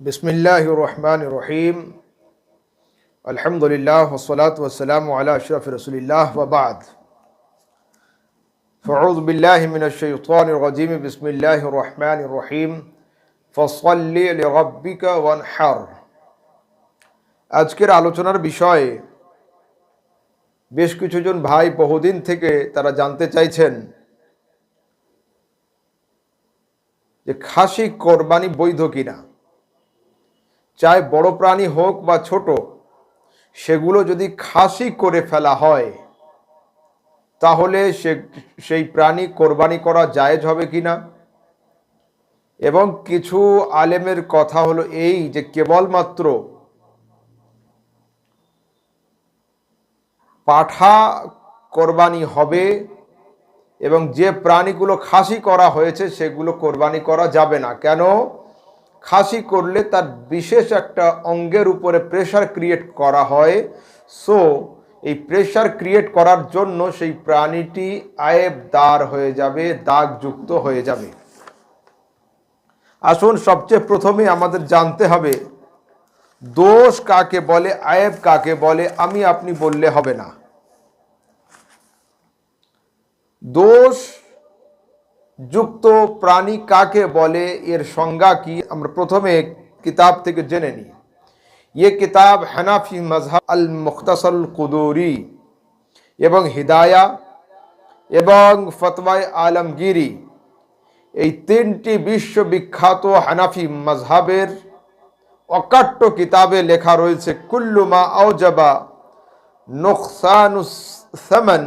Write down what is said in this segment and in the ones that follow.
بسم الله الرحمن الرحيم الحمد لله والصلاة والسلام على أشرف رسول الله وبعد فأعوذ بالله من الشيطان الرجيم بسم الله الرحمن الرحيم فصل لربك وانحر আজকের আলোচনার বিষয়ে বেশ কিছুজন ভাই বহুদিন থেকে তারা জানতে চাইছেন যে খাসি কোরবানি বৈধ কিনা চাই বড় প্রাণী হোক বা ছোট, সেগুলো যদি খাসি করে ফেলা হয়, তাহলে সে, সেই প্রাণী কোরবানি করা জায়েজ হবে কি না? এবং কিছু আলেমের কথা হলো এই যে কেবলমাত্র পাঠা কোরবানি হবে এবং যে প্রাণীগুলো খাসি করা হয়েছে, সেগুলো কোরবানি করা যাবে না। কেন? খাসি করলে তার বিশেষ একটা অঙ্গের উপরে প্রেশার ক্রিয়েট করা হয়। সো এই প্রেশার ক্রিয়েট করার জন্য সেই প্রাণীটি আয়েব দার হয়ে যাবে, দাগযুক্ত হয়ে যাবে। আসুন সবচেয়ে প্রথমে আমাদের জানতে হবে, দোষ কাকে বলে, আয়েব কাকে বলে, আমি আপনি বললে হবে না। দোষ যুক্ত প্রাণী কাকে বলে এর সংজ্ঞা কি আমরা প্রথমে কিতাব থেকে জেনে নিই ये किताब हनाफी मजहब अल मुख्तसर कुदूरी এবং হিদায়া এবং ফতওয়ায় আলমগিরি এই তিনটি বিশ্ববিখ্যাত হানাফি মজহাবের অকাট্য কিতাবে লেখা রয়েছে কুল্লুমা আওজাবা নোকসানুসমান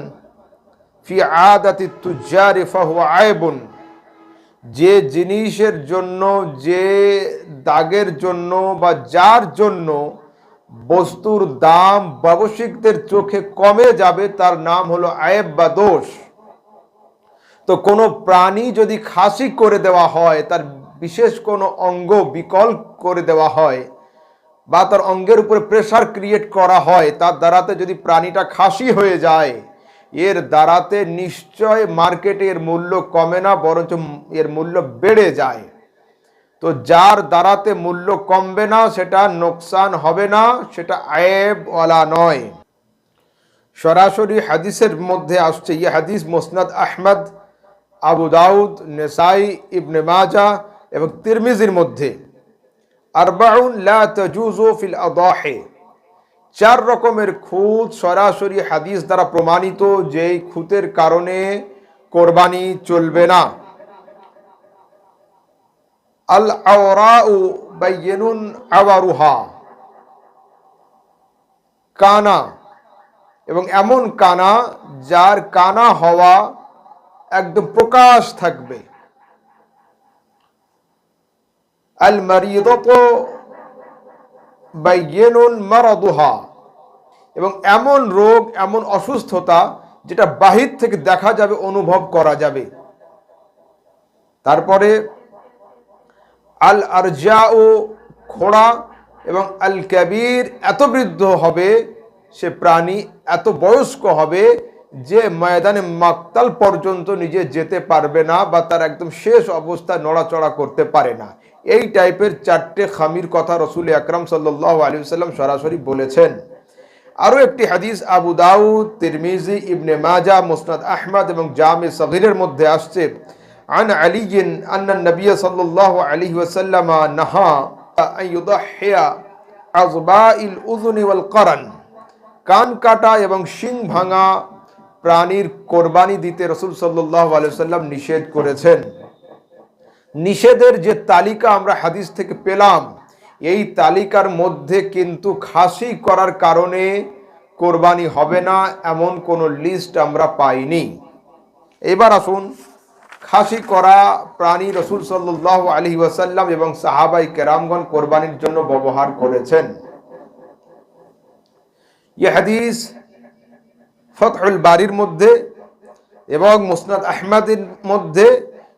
ফি আদাতি তুজারি ফাহুয়া আয়বুন। যে জিনিসের জন্য, যে দাগের জন্য বা যার জন্য বস্তুর দাম ব্যবসায়িকদের চোখে কমে যাবে, তার নাম হলো আয়েব বা দোষ। তো কোনো প্রাণী যদি খাসি করে দেওয়া হয়, তার বিশেষ কোনো অঙ্গ বিকল করে দেওয়া হয় বা তার অঙ্গের উপরে প্রেশার ক্রিয়েট করা হয়, তার দ্বারাতে যদি প্রাণীটা খাসি হয়ে যায় এর দ্বারাতে নিশ্চয় মার্কেটে এর মূল্য কমে না, বরঞ্চ এর মূল্য বেড়ে যায়। তো যার দ্বারাতে মূল্য কমবে না, সেটা নোকসান হবে না, সেটা আয়েবওয়ালা নয়। সরাসরি হাদিসের মধ্যে আসছে ইয়ে হাদিস মোসনাদ আহমদ, আবু দাউদ, নেসাই, ইবনে মাজা এবং তিরমিজির মধ্যে। আরবাউন লা তাজুজু ফিল আদাহে। চার রকমের খুঁত সরাসরি হাদিস দ্বারা প্রমাণিত, যেই খুঁতের কারণে কোরবানি চলবে না। আল আওরাউ বাইয়েনুন আওয়ারুহা। কানা, এবং এমন কানা যার কানা হওয়া একদম প্রকাশ থাকবে। আল মারিদত বাইয়েনুন মারাদুহা। এবং এমন রোগ, এমন অসুস্থতা যেটা বাহির থেকে দেখা যাবে, অনুভব করা যাবে। তারপরে আল আরজা ও খোড়া এবং আল ক্যাবির এত বৃদ্ধ হবে, সে প্রাণী এত বয়স্ক হবে যে ময়দানে মাকতাল পর্যন্ত নিজে যেতে পারবে না বা তার একদম শেষ অবস্থায় নড়াচড়া করতে পারে না এই টাইপের চারটে খামির কথা রসুল আকরাম সাল্লাহ আলী সাল্লাম সরাসরি বলেছেন আরও একটি হাদিস আবু দাউদ তিরমিজি ইবনে মাজা মুসনাদ আহমদ এবং জামে সগিরের মধ্যে আসছে عن علي أن النبي صلى الله عليه وسلم نهى أن يضحي أصباء الأذن والقرن কান কাটা এবং শিং ভাঙা প্রাণীর কোরবানি দিতে রসুল সাল্লাহ আলাইসাল্লাম নিষেধ করেছেন। নিষেধের যে তালিকা আমরা হাদিস থেকে পেলাম, এই তালিকার মধ্যে কিন্তু খাসি করার কারণে কোরবানি হবে না এমন কোনো লিস্ট আমরা পাইনি। এবার আসুন, খাসি করা প্রাণী রসুল সাল্লাহ আলী ওয়াসাল্লাম এবং সাহাবাই কেরামগণ কোরবানির জন্য ব্যবহার করেছেন। ইয়ে হাদিস ফতহুল বাড়ির মধ্যে এবং মুসনাদ আহমদের মধ্যে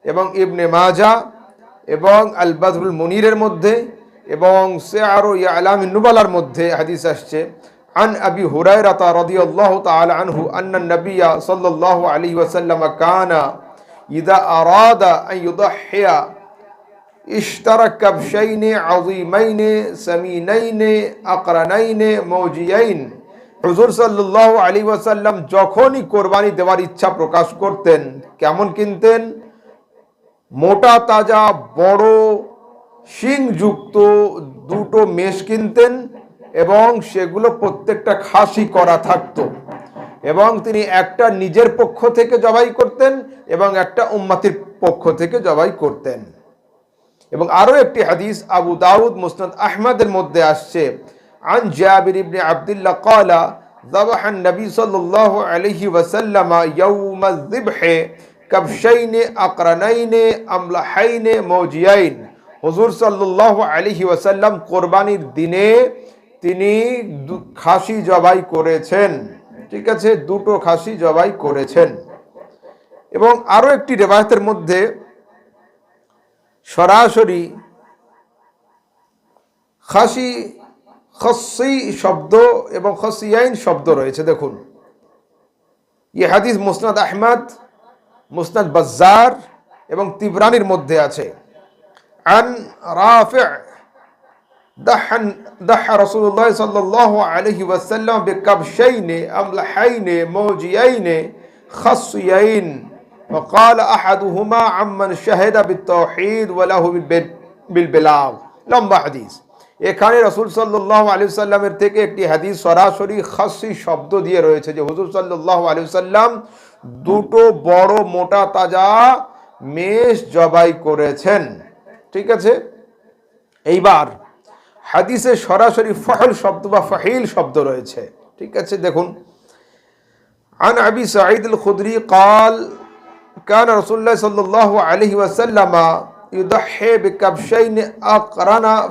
এবং ইবনে মাজা এবং আল বাদরুল মুনিরের মধ্যে এবং সে আরও ইয়া আলাম নুবালার মধ্যে হাদিস আসছে عن أبي هريرة رضي الله تعالى عنه أن النبي صلى الله عليه وسلم كان إذا أراد أن يضحي ইশতারা কাবশাইনে আজিমাইনে সামিনাইনে আকরানাইনে মৌজিয়াইন হুজুর সাল্লাহ আলী ওয়াসাল্লাম যখনই কোরবানি দেওয়ার ইচ্ছা প্রকাশ করতেন, কেমন কিনতেন? মোটা, তাজা, বড়, শিংযুক্ত দুটো মেষ কিনতেন এবং সেগুলো প্রত্যেকটা খাসি করা থাকতো এবং তিনি একটা নিজের পক্ষ থেকে জবাই করতেন এবং একটা উম্মাতির পক্ষ থেকে জবাই করতেন। এবং আরও একটি হাদিস, আবু দাউদ, মুসনাদ আহমদের মধ্যে আসছে। আন জাবির ইবনে আব্দুল্লাহ ক্বালা ذبح النبي صلى الله عليه وسلم يوم الذبح كبشين أقرنين أملحين موجيين হুজুর সাল্লাল্লাহু আলাইহি ওয়াসাল্লাম কোরবানির দিনে তিনি দু- খাসি জবাই করেছেন ঠিক আছে দুটো খাসি জবাই করেছেন এবং আরও একটি রেবায়তের মধ্যে সরাসরি খাসি খসি শব্দ এবং খসিয়াইন শব্দ রয়েছে দেখুন ইয়ে হাদিস মুসনাদ আহমদ মুসনাদ বাজ্জার এবং তিবরানির মধ্যে আছে আন রাফি' دحن دح رسول الله صلى الله عليه وسلم بكبشين أملحين موجيين خصيين وقال أحدهما عمن شهد بالتوحيد وله بالب- بالبلاغ লম্বা হাদিস এখানে রসুল সাল্লাহ আলী সাল্লামের থেকে একটি হাদিস সরাসরি খাসি শব্দ দিয়ে রয়েছে যে হুজুর সাল্লাহ আলী সাল্লাম দুটো বড় মোটা তাজা মেষ জবাই করেছেন ঠিক আছে এইবার হাদিসে সরাসরি ফহল শব্দ বা ফাহিল শব্দ রয়েছে ঠিক আছে দেখুন عن أبي سعيد الخدري قال كان رسول الله صلى الله عليه وسلم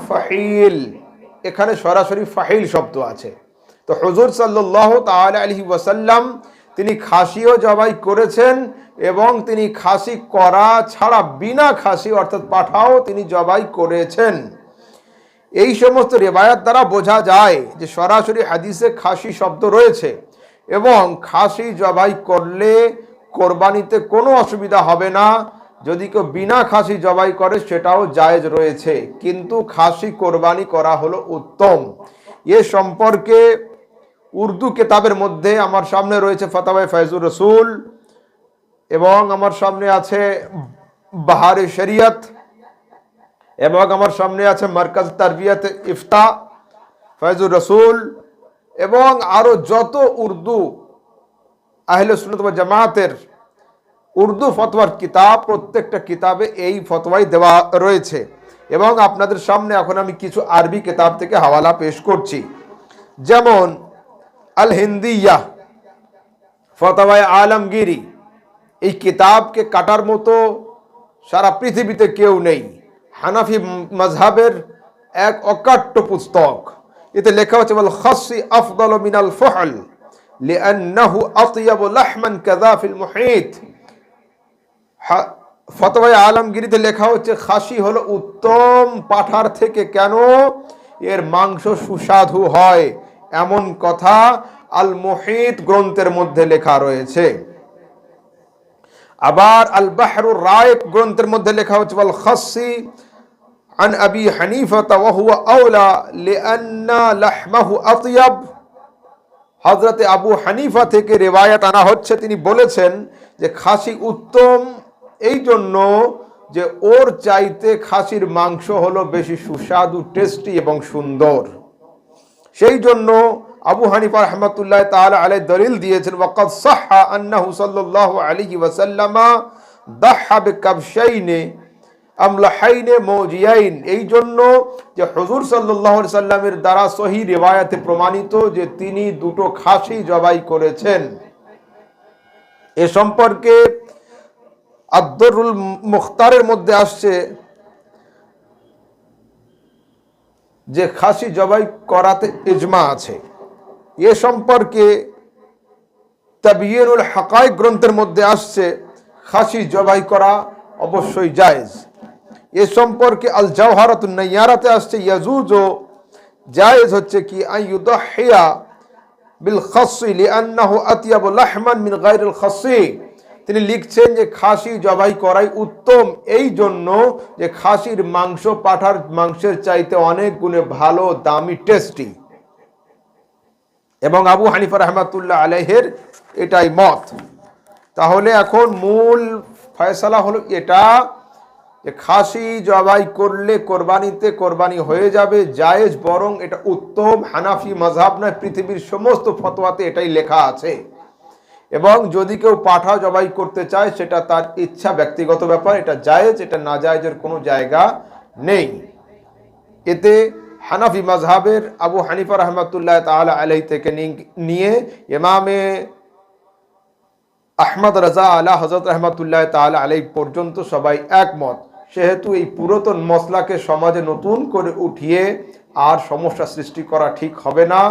ফাহিল। এখানে সরাসরি ফাহিল শব্দ আছে। তো হজুর সাল্লাসাল্লাম তিনি খাসিও জবাই করেছেন এবং তিনি খাসি করা ছাড়া বিনা খাসি অর্থাৎ পাঠাও তিনি জবাই করেছেন। এই সমস্ত রেবায়াত দ্বারা বোঝা যায় যে সরাসরি হাদিসে খাসি শব্দ রয়েছে এবং খাসি জবাই করলে কোরবানিতে কোনো অসুবিধা হবে না। যদি কেউ বিনা খাসি জবাই করে, সেটাও জায়েজ রয়েছে। কিন্তু খাসি কোরবানি করা হলো উত্তম। এ সম্পর্কে উর্দু কেতাবের মধ্যে আমার সামনে রয়েছে ফতাবাই ফয়জুর রসুল এবং আমার সামনে আছে বাহারে শরিয়ত এবং আমার সামনে আছে মার্কাজ তারবিয়াত ইফতা, ফয়জুর রসুল এবং আরও যত উর্দু আহলে সুনত জামাতের উর্দু ফতোয়ার কিতাব, প্রত্যেকটা কিতাবে এই ফতোয়াই দেওয়া রয়েছে। এবং আপনাদের সামনে এখন আমি কিছু আরবি কিতাব থেকে হাওয়ালা পেশ করছি। যেমন আল হিন্দিয়া ফতোয়ায় আলমগিরি। এই কিতাবকে কাটার মতো সারা পৃথিবীতে কেউ নেই। হানাফি মজহাবের এক অকাট্য পুস্তক। এতে লেখা হচ্ছে বল খাসি আফদল মিনাল ফহল লিআন্নাহু আতিয়াবু লাহমান কাযা ফিল মুহিত। হা- ফতোয়ায় আলমগিরিতে লেখা হচ্ছে খাসি হলো উত্তম পাঠার থেকে কেন এর মাংস সুস্বাদু হয় এমন কথা আল মুহিত গ্রন্থের মধ্যে লেখা রয়েছে আবার আল বাহরুর রায়েক গ্রন্থের মধ্যে লেখা হচ্ছে বল খাসি عن أبي حنيفة وهو أولى لأن لحمه أطيب হজরতে আবু হানিফা থেকে রেওয়ায়াত আনা হচ্ছে তিনি বলেছেন যে খাসি উত্তম এই জন্য যে ওর চাইতে খাসির মাংস হলো বেশি সুস্বাদু টেস্টি এবং সুন্দর। সেই জন্য আবু হানিফা রহমতুল্লাহ তাআলা আলাই দলিল দিয়েছেন, ওয়াকাদ সাহা আন্নাহু সাল্লাল্লাহু আলাইহি ওয়াসাল্লামা দাহা বিকাবশাইনে আমলাহাইনে মৌজিয়াইন। এই জন্য যে হুজুর আলাইহি সাল্লামের দ্বারা সহি রিওয়ায়াতে প্রমাণিত যে তিনি দুটো খাসি জবাই করেছেন। এ সম্পর্কে আব্দুরুল মুখতারের মধ্যে আসছে যে খাসি জবাই করাতে ইজমা আছে। এ সম্পর্কে তাবিয়ুল হাকাইক গ্রন্থের মধ্যে আসছে, খাসি জবাই করা অবশ্যই জায়েজ। এ সম্পর্কে আল জাওহারাতুন নাইয়ারাতে আসছে, ইয়াজুজ ও জায়েজ হচ্ছে কি আইয়ুদাহিয়া বিল খাসি লিআন্নাহু আতিয়াবু লাহমান মিন গায়রিল খাসি। তিনি লিখছেন যে খাসি জবাই করাই উত্তম। এই জন্য যে খাসির মাংস পাঠার মাংসের চাইতে অনেক গুণে ভালো, দামি, টেস্টি। এবং আবু হানিফা রহমাতুল্লাহ আলাইহের এটাই মত। তাহলে এখন মূল ফয়সালা হলো এটা যে খাসি জবাই করলে কোরবানিতে কোরবানি হয়ে যাবে, জায়েজ বরং এটা উত্তম। হানাফি মজাব নয়, পৃথিবীর সমস্ত ফতোয়াতে এটাই লেখা আছে। এবং যদি কেউ পাঠা জবাই করতে চায়, সেটা তার ইচ্ছা, ব্যক্তিগত ব্যাপার, এটা জায়েজ, এটা না জায়েজের কোনো জায়গা নেই। এতে হানাফি মাজহাবের আবু হানিফা রহমতুল্লাহ তালা আলাই থেকে নিয়ে ইমামে আহমদ রাজা আলা হজরত রহমতুল্লাহ তালা আলাই পর্যন্ত সবাই একমত। সেহেতু এই পুরাতন মশলাকে সমাজে নতুন করে উঠিয়ে আর সমস্যা সৃষ্টি করা ঠিক হবে না।